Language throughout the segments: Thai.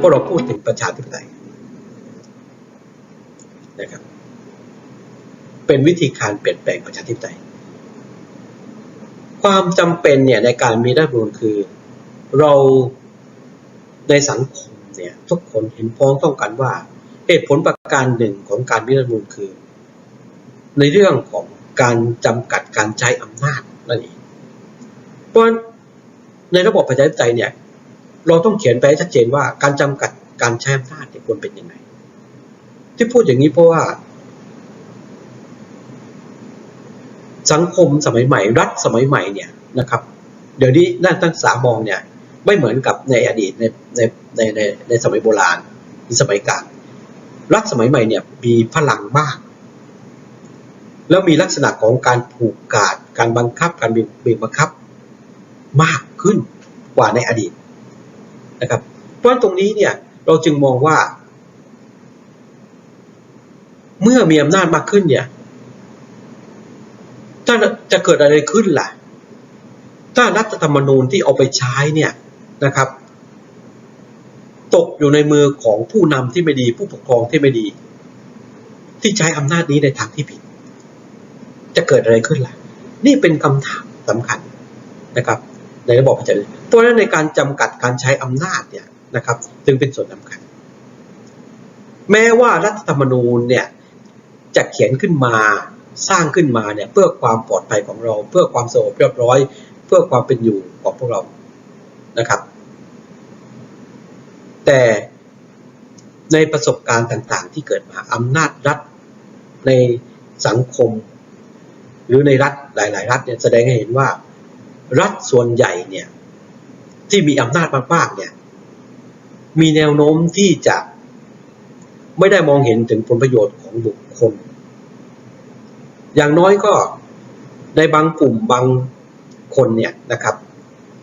เพราะเราพูดถึงประชาธิปไตยนะครับ เป็นวิธีการเปลี่ยนแปลงประชาธิปไตย ความจำเป็นเนี่ยในการมีรัฐธรรมนูญคือ เราในสังคมเนี่ยทุกคนเห็นพ้องต้องกันว่าเหตุผลประการหนึ่งของการมีรัฐธรรมนูญคือ ในเรื่องของการจำกัดการใช้อำนาจนั่นเองเพราะในระบบประชาธิปไตยเนี่ย เราต้องเขียนไปให้ชัดเจนว่าการจำกัดการใช้อำนาจควรเป็นยังไง ที่พูดอย่างนี้เพราะว่า สังคมสมัยใหม่ รัฐสมัยใหม่เนี่ยนะครับ เดี๋ยวนี้นักศึกษามองเนี่ยไม่เหมือนกับในอดีตในในในในในสมัยโบราณหรือสมัยกลางรัฐสมัยใหม่เนี่ยมีพลังมาก แล้วมีลักษณะของการผูกขาดการบังคับการบีบบังคับมากขึ้นกว่าในอดีต นะครับเพราะตรงนี้เนี่ยเราจึงมองว่า เมื่อมีอำนาจมากขึ้นเนี่ยถ้าจะเกิดอะไรขึ้นล่ะ ถ้ารัฐธรรมนูญที่เอาไปใช้เนี่ยนะครับ ตกอยู่ในมือของผู้นำที่ไม่ดี ผู้ปกครองที่ไม่ดี ที่ใช้อำนาจนี้ในทางที่ผิด จะเกิดอะไรขึ้นล่ะ นี่เป็นคำถามสำคัญนะครับ ในระบอบประชาธิปไตยเพราะฉะนั้นในการจำกัดการใช้อำนาจเนี่ยนะครับ จึงเป็นส่วนสำคัญ แม้ว่ารัฐธรรมนูญเนี่ยจะเขียนขึ้นมาสร้างขึ้นมาเนี่ยเพื่อความปลอดภัยของเรา เพื่อความสงบเรียบร้อย เพื่อความเป็นอยู่ของพวกเรานะครับ แต่ในประสบการณ์ต่างๆ ที่เกิดมาอำนาจรัฐในสังคม หรือในรัฐหลาย ๆ รัฐเนี่ยแสดงให้เห็นว่า รัฐส่วนใหญ่เนี่ยที่มีอำนาจมากๆเนี่ยมีแนวโน้มที่จะไม่ได้มองเห็นถึงผลประโยชน์ของบุคคล อย่างน้อยก็ในบางกลุ่มบางคนเนี่ยนะครับ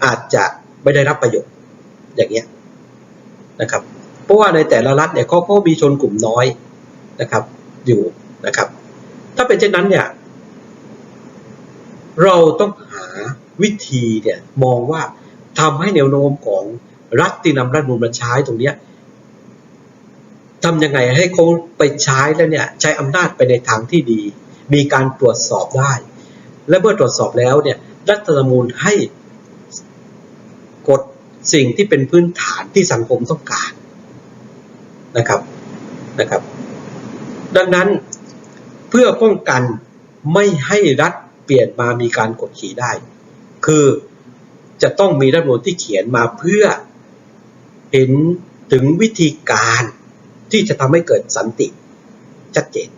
อาจจะไม่ได้รับประโยชน์อย่างเงี้ยนะครับ เพราะว่าในแต่ละรัฐเนี่ยเขาก็มีชนกลุ่มน้อยนะครับ อยู่นะครับ ถ้าเป็นเช่นนั้นเนี่ย เราต้องหา วิธีเนี่ยมองว่าทำให้แนวโน้มของรัฐที่นำรัฐมนูญมาใช้ตรงเนี้ยทำยังไงให้เขาไปใช้แล้วเนี่ยใช้อำนาจไปในทางที่ดี มีการตรวจสอบได้ และเมื่อตรวจสอบแล้วเนี่ยรัฐธรรมนูญให้กฎสิ่งที่เป็นพื้นฐานที่สังคมต้องการนะครับนะครับ ดังนั้นเพื่อป้องกันไม่ให้รัฐเปลี่ยนมามีการกดขี่ได้ คือจะต้องมีรัฐมนูญที่เขียนมาเพื่อเห็นถึงวิธีการที่จะทำให้เกิดสันติชัดเจน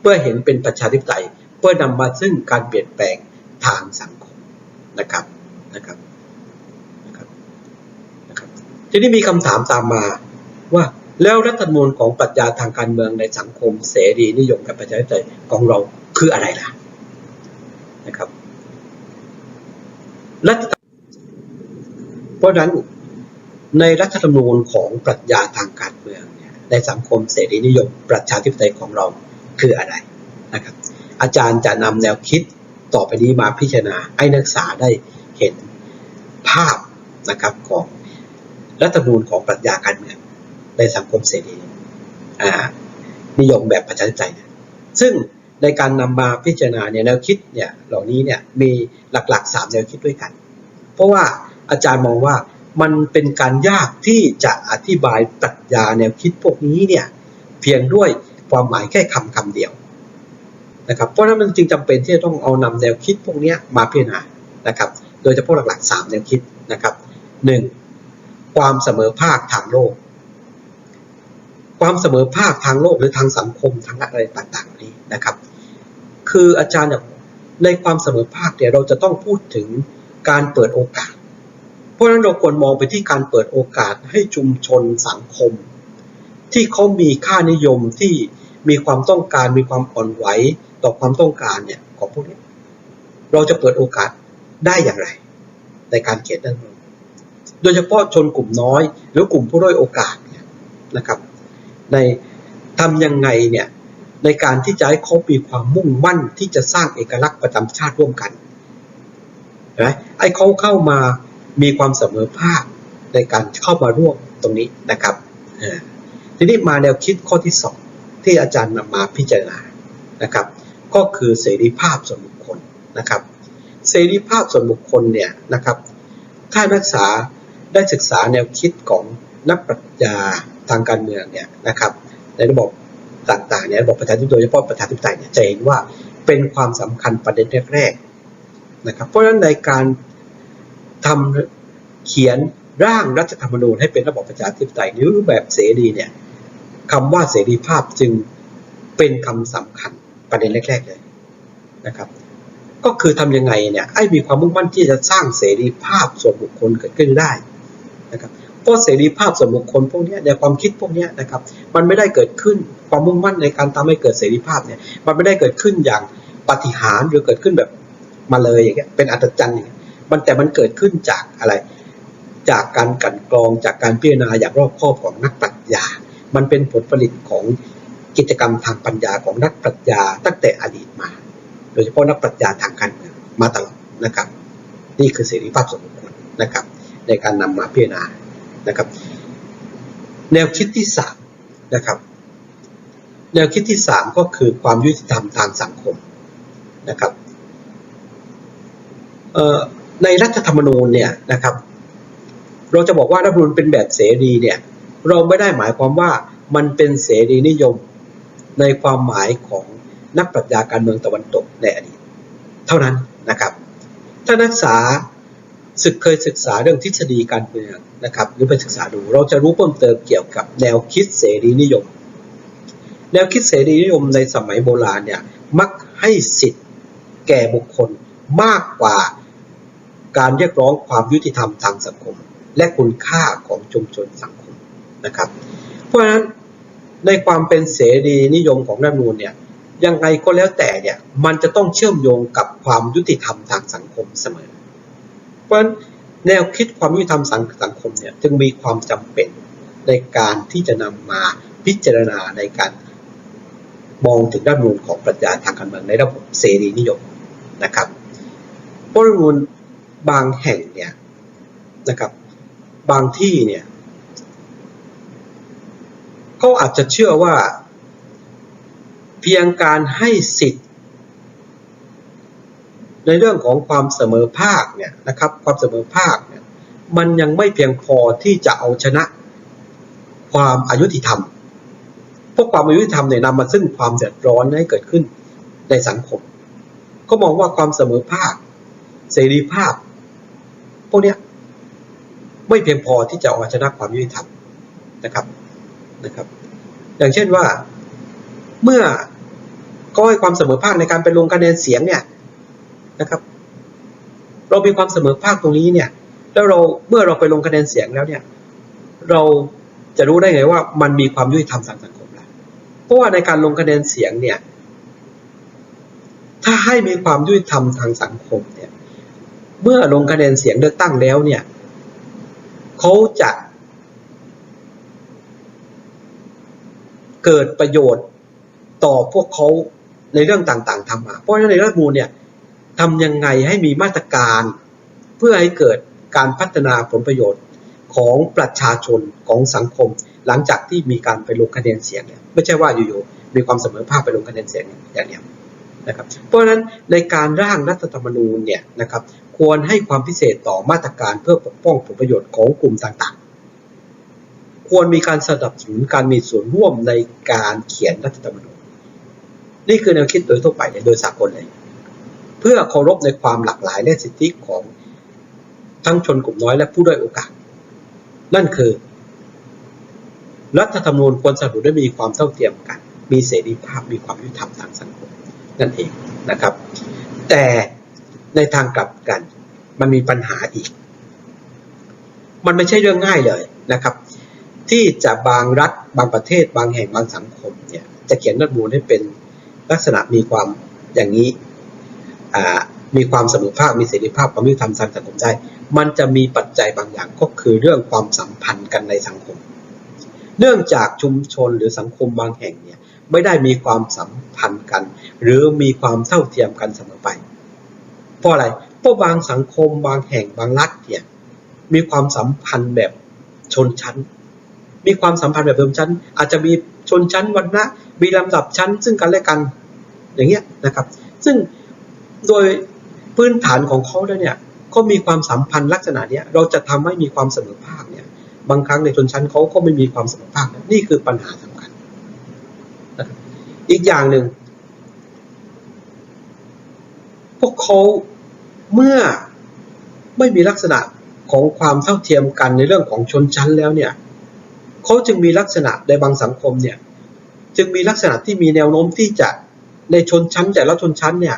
เพื่อเห็นเป็นประชาธิปไตย เพื่อนำมาซึ่งการเปลี่ยนแปลงทางสังคมนะครับนะครับนะครับนะครับทีนี้มีคำถามตามมาว่าแล้วรัฐธรรมนูญของปรัชญาทางการเมืองในสังคมเสรีนิยมกับประชาธิปไตยของเราคืออะไรล่ะนะครับ รัฐเพราะฉะนั้นในรัฐธรรมนูญของปรัชญาทางการเมืองในสังคมเสรีนิยมประชาธิปไตยของเราคืออะไรนะครับ อาจารย์จะนำแนวคิดต่อไปนี้มาพิจารณาให้นักศึกษาได้เห็นภาพนะครับของรัฐธรรมนูญของปรัชญาการเมืองในสังคมเสรีนิยมแบบประชาธิปไตยซึ่ง ในการนำมาพิจารณาเนี่ยแนวคิดเนี่ยเหล่านี้เนี่ยมีหลักๆสามแนวคิดด้วยกัน เพราะว่าอาจารย์มองว่ามันเป็นการยากที่จะอธิบายปรัชญาแนวคิดพวกนี้เนี่ยเพียงด้วยความหมายแค่คำคำเดียวนะครับเพราะฉะนั้นมันจึงจำเป็นที่จะต้องเอานำแนวคิดพวกนี้มาพิจารณานะครับ โดยเฉพาะหลักๆสามแนวคิดนะครับหนึ่งความเสมอภาคทางโลก ความเสมอภาคทางโลกหรือทางสังคมทางอะไรต่างๆนี้นะครับ คืออาจารย์ในความเสมอภาคเนี่ยเราจะต้องพูดถึงการเปิดโอกาส เพราะฉะนั้นเราควรมองไปที่การเปิดโอกาสให้ชุมชนสังคม ที่เขามีค่านิยมที่มีความต้องการมีความอ่อนไหวต่อความต้องการเนี่ยของพวกนี้เราจะเปิดโอกาสได้อย่างไร ในการเขียนเรื่องนี้โดยเฉพาะชนกลุ่มน้อย หรือกลุ่มผู้ด้อยโอกาสเนี่ยนะครับ ในทำยังไงเนี่ย ในการที่จะให้เขามีความมุ่งมั่นที่จะสร้างเอกลักษณ์ประจำชาติร่วมกันนะไอ้เขาเข้ามามีความเสมอภาคในการเข้ามาร่วมตรงนี้นะครับเออทีนี้มาแนวคิดข้อที่สองที่อาจารย์นำมาพิจารณานะครับ ก็คือเสรีภาพส่วนบุคคลนะครับ เสรีภาพส่วนบุคคลเนี่ยนะครับถ้านักศึกษาได้ศึกษาแนวคิดของนักปรัชญาทางการเมืองเนี่ยนะครับในระบบ ต่างๆเนี่ยระบบประชาธิปไตยโดยเฉพาะประชาธิปไตยเนี่ยจะเห็นว่าเป็นความสำคัญประเด็นแรกๆนะครับเพราะฉะนั้นในการทำเขียนร่างรัฐธรรมนูญให้เป็นระบบประชาธิปไตยในรูปแบบเสรีเนี่ยคำว่าเสรีภาพจึงเป็นคำสำคัญประเด็นแรก ๆเลยนะครับก็คือทำยังไงเนี่ยให้มีความมุ่งมั่นที่จะสร้างเสรีภาพส่วนบุคคลเกิดขึ้นได้นะครับ เพราะเสรีภาพส่วนบุคคลพวกนี้ในความคิดพวกนี้นะครับ มันไม่ได้เกิดขึ้นความมุ่งมั่นในการทำให้เกิดเสรีภาพเนี่ย มันไม่ได้เกิดขึ้นอย่างปฏิหาริย์หรือเกิดขึ้นแบบมาเลยอย่างเงี้ย เป็นอัศจรรย์อย่างเงี้ย มันแต่มันเกิดขึ้นจากอะไร จากการกันกรองจากการพิจารณาอย่างรอบคอบของนักปรัชญา มันเป็นผลผลิตของกิจกรรมทางปัญญาของนักปรัชญาตั้งแต่อดีตมา โดยเฉพาะนักปรัชญาทางการเมืองมาตลอดนะครับ นี่คือเสรีภาพส่วนบุคคลนะครับ ในการนำมาพิจารณา นะครับ แนวคิดที่สามนะครับ แนวคิดที่สามก็คือความยุติธรรมทางสังคมนะครับในรัฐธรรมนูญเนี่ยนะครับ เราจะบอกว่ารัฐธรรมนูญเป็นแบบเสรีเนี่ยเราไม่ได้หมายความว่ามันเป็นเสรีนิยมในความหมายของนักปรัชญาการเมืองตะวันตกในอดีต เท่านั้นนะครับ ถ้านักศึกษา ศึกเคยศึกษาเรื่องทฤษฎีการเมืองนะครับหรือไปศึกษาดู เราจะรู้เพิ่มเติมเกี่ยวกับแนวคิดเสรีนิยม แนวคิดเสรีนิยมในสมัยโบราณเนี่ยมักให้สิทธิ์แก่บุคคลมากกว่าการเรียกร้องความยุติธรรมทางสังคม และคุณค่าของชุมชนสังคมนะครับ เพราะฉะนั้นในความเป็นเสรีนิยมของรัฐมนูญเนี่ยยังไงก็แล้วแต่เนี่ยมันจะต้องเชื่อมโยงกับความยุติธรรมทางสังคมเสมอ เพราะฉะนั้นแนวคิดความยุติธรรมสังคมเนี่ยจึงมีความจำเป็นในการที่จะนำมาพิจารณาในการมองถึงรัฐธรรมนูญของปรัชญาทางการเมืองในระบบเสรีนิยมนะครับเพราะรัฐธรรมนูญบางแห่งเนี่ยนะครับบางที่เนี่ยเขาอาจจะเชื่อว่า เพียงการให้สิทธิ์ ในเรื่องของความเสมอภาคเนี่ยนะครับความเสมอภาคเนี่ยมันยังไม่เพียงพอที่จะเอาชนะความอายุติธรรมพราะความอายุติธรรมเนี่ยนำมาซึ่งความเดือดร้อนให้เกิดขึ้นในสังคมเขามองว่าความเสมอภาค เสรีภาพ พวกเนี้ยไม่เพียงพอที่จะเอาชนะความยุติธรรมนะครับนะครับ อย่างเช่นว่าเมื่อก็ให้ความเสมอภาคในการไปลงคะแนนเสียงเนี่ย นะครับ เรามีความเสมอภาคตรงนี้เนี่ย แล้วเราเมื่อเราไปลงคะแนนเสียงแล้วเนี่ย เราจะรู้ได้ไงว่ามันมีความยุติธรรมทางสังคมแล้วเพราะว่าในการลงคะแนนเสียงเนี่ย ถ้าให้มีความยุติธรรมทางสังคมเนี่ย เมื่อลงคะแนนเสียงเลือกตั้งแล้วเนี่ยเขาจะเกิดประโยชน์ต่อพวกเขาในเรื่องต่างๆทำมา เพราะฉะนั้นในรัฐมนูญเนี่ย ทำยังไงให้มีมาตรการ เพื่อให้เกิดการพัฒนาผลประโยชน์ของประชาชนของสังคม หลังจากที่มีการไปลงคะแนนเสียงเนี่ยไม่ใช่ว่าอยู่ๆมีความเสมอภาคไปลงคะแนนเสียงอย่างเดียวนะครับเพราะฉะนั้นในการร่างรัฐธรรมนูญเนี่ยนะครับควรให้ความพิเศษต่อมาตรการเพื่อปกป้องผลประโยชน์ของกลุ่มต่างๆ ควรมีการสนับสนุนการมีส่วนร่วมในการเขียนรัฐธรรมนูญ นี่คือแนวคิดโดยทั่วไปโดยสากลเลย เพื่อเคารพในความหลากหลายและสิทธิของทั้งชนกลุ่มน้อยและผู้ด้อยโอกาส นั่นคือ รัฐธรรมนูญควรสนับสนุนได้มีความเท่าเทียมกัน มีเสรีภาพมีความยุติธรรมทางสังคมนั่นเองนะครับ แต่ในทางกลับกันมันมีปัญหาอีก มันไม่ใช่เรื่องง่ายเลยนะครับ ที่จะบางรัฐบางประเทศ บางแห่งบางสังคมเนี่ยจะเขียนรัฐธรรมนูญให้เป็นลักษณะมีความอย่างนี้ มีความเสมอภาคมีเสรีภาพความยุติธรรมทางสังคมได้ มันจะมีปัจจัยบางอย่างก็คือเรื่องความสัมพันธ์กันในสังคม เนื่องจากชุมชนหรือสังคมบางแห่งเนี่ยไม่ได้มีความสัมพันธ์กัน หรือมีความเท่าเทียมกันเสมอไป เพราะอะไรเพราะบางสังคมบางแห่งบางรัฐเนี่ยมีความสัมพันธ์แบบชนชั้น มีความสัมพันธ์แบบชนชั้น อาจจะมีชนชั้นวรรณะมีลำดับชั้น ซึ่งกันและกันอย่างเงี้ยนะครับ ซึ่ง โดยพื้นฐานของเขาแล้วเนี่ยก็มีความสัมพันธ์ลักษณะเนี้ยเราจะทำให้มีความเสมอภาคเนี่ยบางครั้งในชนชั้นเขาก็ไม่มีความเสมอภาคนี่คือปัญหาสำคัญอีกอย่างหนึ่งพวกเขาเมื่อไม่มีลักษณะของความเท่าเทียมกันในเรื่องของชนชั้นแล้วเนี่ยเขาจึงมีลักษณะในบางสังคมเนี่ยจึงมีลักษณะที่มีแนวโน้มที่จะในชนชั้นแต่ละชนชั้นเนี่ย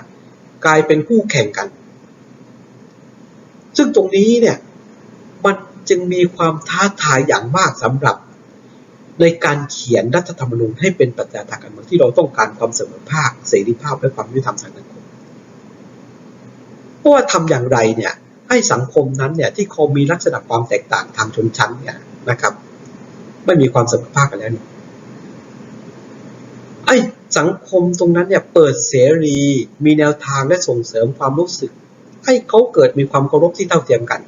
กลายเป็นคู่แข่งกัน ซึ่งตรงนี้เนี่ย มันจึงมีความท้าทายอย่างมากสำหรับ ในการเขียนรัฐธรรมนูญให้เป็นปรัชญาทางการเมืองที่เราต้องการความเสมอภาค เสรีภาพและความยุติธรรมทางสังคมเพราะว่าทำอย่างไรเนี่ยให้สังคมนั้นเนี่ยที่เขามีลักษณะความแตกต่างทางชนชั้นเนี่ยนะครับ ไม่มีความเสมอภาคกันแล้วเนี่ยไอ้ สังคมตรงนั้นเนี่ยเปิดเสรี มีแนวทางและส่งเสริมความรู้สึก ให้เขาเกิดมีความเคารพที่เท่าเทียมกัน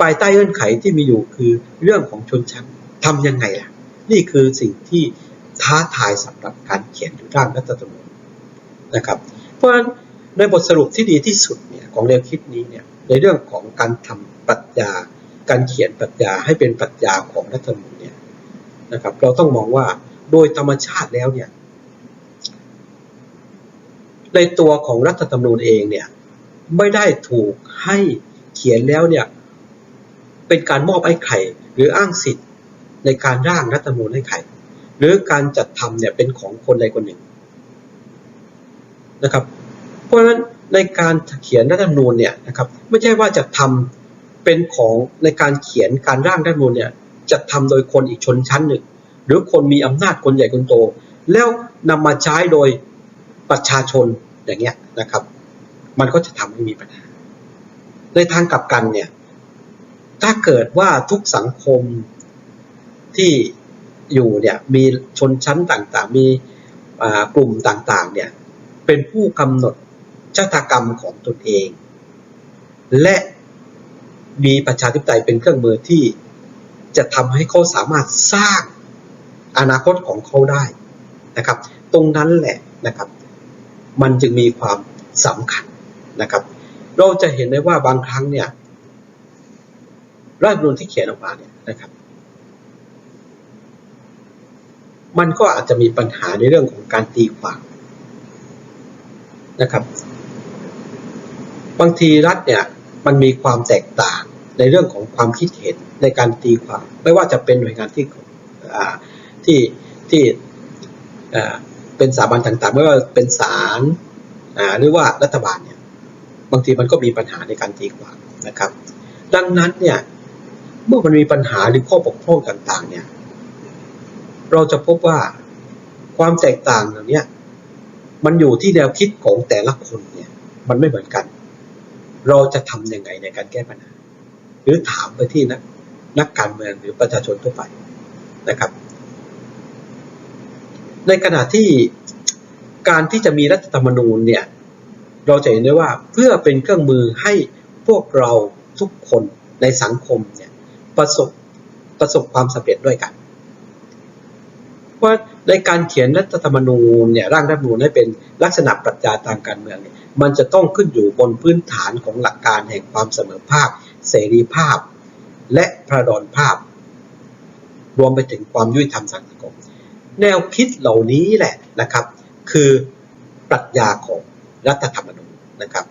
ภายใต้เงื่อนไขที่มีอยู่คือเรื่องของชนชั้นทำยังไงล่ะ นี่คือสิ่งที่ท้าทายสำหรับการเขียนร่างรัฐธรรมนูญนะครับ เพราะฉะนั้นในบทสรุปที่ดีที่สุดเนี่ยของแนวคิดนี้เนี่ยในเรื่องของการทำปรัชญา การเขียนปรัชญาให้เป็นปรัชญาของรัฐธรรมนูญเนี่ยนะครับ เราต้องมองว่า โดยธรรมชาติแล้วเนี่ย ในตัวของรัฐธรรมนูญเองเนี่ย ไม่ได้ถูกให้เขียนแล้วเนี่ย เป็นการมอบให้ใครหรืออ้างสิทธิ์ในการร่างรัฐธรรมนูญให้ใครหรือการจัดทำเนี่ยเป็นของคนใดคนหนึ่งนะครับ เพราะฉะนั้นในการเขียนรัฐธรรมนูญเนี่ยนะครับ ไม่ใช่ว่าจะทำเป็นของในการเขียนการร่างรัฐธรรมนูญเนี่ยจะทำโดยคนอีกชนชั้นหนึ่ง หรือคนมีอำนาจคนใหญ่คนโต แล้วนำมาใช้โดยประชาชนอย่างเงี้ยนะครับ มันก็จะทำให้มีปัญหา ในทางกลับกันเนี่ยถ้าเกิดว่าทุกสังคมที่อยู่เนี่ยมีชนชั้นต่างๆ มีกลุ่มต่างๆเนี่ยเป็นผู้กำหนดชะตากรรมของตนเอง และมีประชาธิปไตยเป็นเครื่องมือที่จะทำให้เขาสามารถสร้าง อนาคตของเขาได้นะครับ ตรงนั้นแหละนะครับ มันจึงมีความสำคัญนะครับ เราจะเห็นได้ว่าบางครั้งเนี่ยรัฐมนูญที่เขียนออกมาเนี่ยนะครับ มันก็อาจจะมีปัญหาในเรื่องของการตีความนะครับ บางทีรัฐเนี่ยมันมีความแตกต่างในเรื่องของความคิดเห็นในการตีความ ไม่ว่าจะเป็นหน่วยงานที่ ที่ที่เป็นสถาบันต่างๆ ไม่ว่าเป็นศาลหรือว่ารัฐบาลเนี่ยบางทีมันก็มีปัญหาในการตีความนะครับ ดังนั้นเนี่ยเมื่อมันมีปัญหาหรือข้อบกพร่องต่างๆ เนี่ย เราจะพบว่าความแตกต่างเหล่านี้มันอยู่ที่แนวคิดของแต่ละคนเนี่ย มันไม่เหมือนกัน เราจะทำยังไงในการแก้ปัญหา หรือถามไปที่นักนักการเมืองหรือประชาชนทั่วไปนะครับ ในขณะที่การที่จะมีรัฐธรรมนูญเนี่ย เราจะเห็นได้ว่าเพื่อเป็นเครื่องมือให้พวกเราทุกคนในสังคมเนี่ยประสบประสบความสำเร็จด้วยกัน ว่าในการเขียนรัฐธรรมนูญเนี่ยร่างรัฐธรรมนูญให้เป็นลักษณะปรัชญาทางการเมืองเนี่ยมันจะต้องขึ้นอยู่บนพื้นฐานของหลักการแห่งความเสมอภาค เสรีภาพ และพระดอนภาพ รวมไปถึงความยุติธรรมสังคม แนวคิดเหล่านี้แหละนะครับ คือปรัชญาของรัฐธรรมนูญนะครับ